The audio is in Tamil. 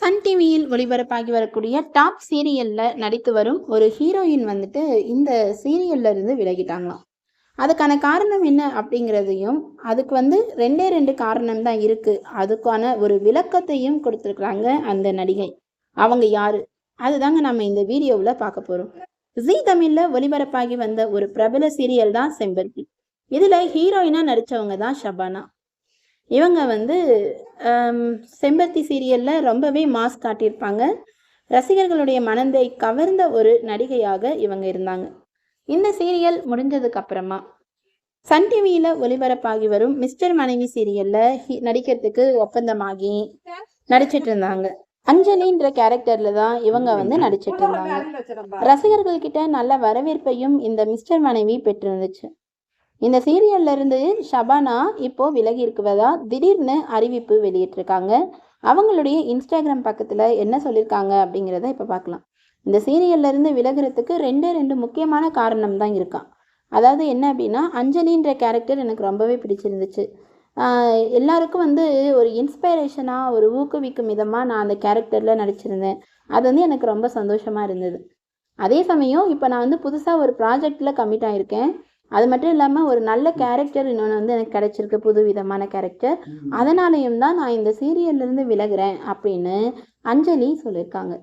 சன் டிவியில் ஒளிபரப்பாகி வரக்கூடிய டாப் சீரியல்ல நடித்து வரும் ஒரு ஹீரோயின் வந்துட்டு இந்த சீரியல்ல இருந்து விலகிட்டாங்களாம். அதுக்கான காரணம் என்ன அப்படிங்கிறதையும் அதுக்கு வந்து ரெண்டே ரெண்டு காரணம் தான் இருக்கு. அதுக்கான ஒரு விளக்கத்தையும் கொடுத்துருக்குறாங்க அந்த நடிகை. அவங்க யாரு? அதுதாங்க நம்ம இந்த வீடியோவில் பார்க்க போறோம். ஜீ தமிழ்ல ஒளிபரப்பாகி வந்த ஒரு பிரபல சீரியல் தான் செம்பருத்தி. இதுல ஹீரோயினா நடிச்சவங்க தான் ஷபானா. இவங்க வந்து செம்பருத்தி சீரியலில் ரொம்பவே மாஸ் காட்டியிருப்பாங்க. ரசிகர்களுடைய மனதை கவர்ந்த ஒரு நடிகையாக இவங்க இருந்தாங்க. இந்த சீரியல் முடிஞ்சதுக்கு அப்புறமா சன் டிவியில் ஒளிபரப்பாகி வரும் மிஸ்டர் மனைவி சீரியலில் ஹி- நடிக்கிறதுக்கு ஒப்பந்தமாகி நடிச்சிட்டு இருந்தாங்க. அஞ்சலின்ற கேரக்டர்ல தான் இவங்க வந்து நடிச்சிட்டு இருந்தாங்க. ரசிகர்கள் கிட்ட நல்ல வரவேற்பையும் இந்த மிஸ்டர் மனைவி பெற்றிருந்துச்சு. இந்த சீரியல்ல இருந்து ஷபானா இப்போது விலகி இருக்குவதா திடீர்னு அறிவிப்பு வெளியிட்டிருக்காங்க. அவங்களுடைய இன்ஸ்டாகிராம் பக்கத்தில் என்ன சொல்லியிருக்காங்க அப்படிங்கிறத இப்போ பார்க்கலாம் இந்த சீரியல்ல இருந்து விலகுறதுக்கு ரெண்டே ரெண்டு முக்கியமான காரணம் தான் இருக்கான் அதாவது என்ன அப்படின்னா அஞ்சலின்ற கேரக்டர் எனக்கு ரொம்பவே பிடிச்சிருந்துச்சு. எல்லாருக்கும் வந்து ஒரு இன்ஸ்பைரேஷனாக ஒரு ஊக்குவிக்கும் விதமாக நான் அந்த கேரக்டரில் நடிச்சிருந்தேன். அது வந்து எனக்கு ரொம்ப சந்தோஷமாக இருந்தது. அதே சமயம் இப்போ நான் வந்து புதுசாக ஒரு ப்ராஜெக்டில் கமிட் ஆகிருக்கேன் அது மட்டும் இல்லாமல் ஒரு நல்ல கேரக்டர் இன்னொன்று வந்து எனக்கு கிடைச்சிருக்கு புது விதமான கேரக்டர் அதனாலையும் தான் நான் இந்த சீரியல்லேருந்து விலகுறேன் அப்படின்னு அஞ்சலி சொல்லியிருக்காங்க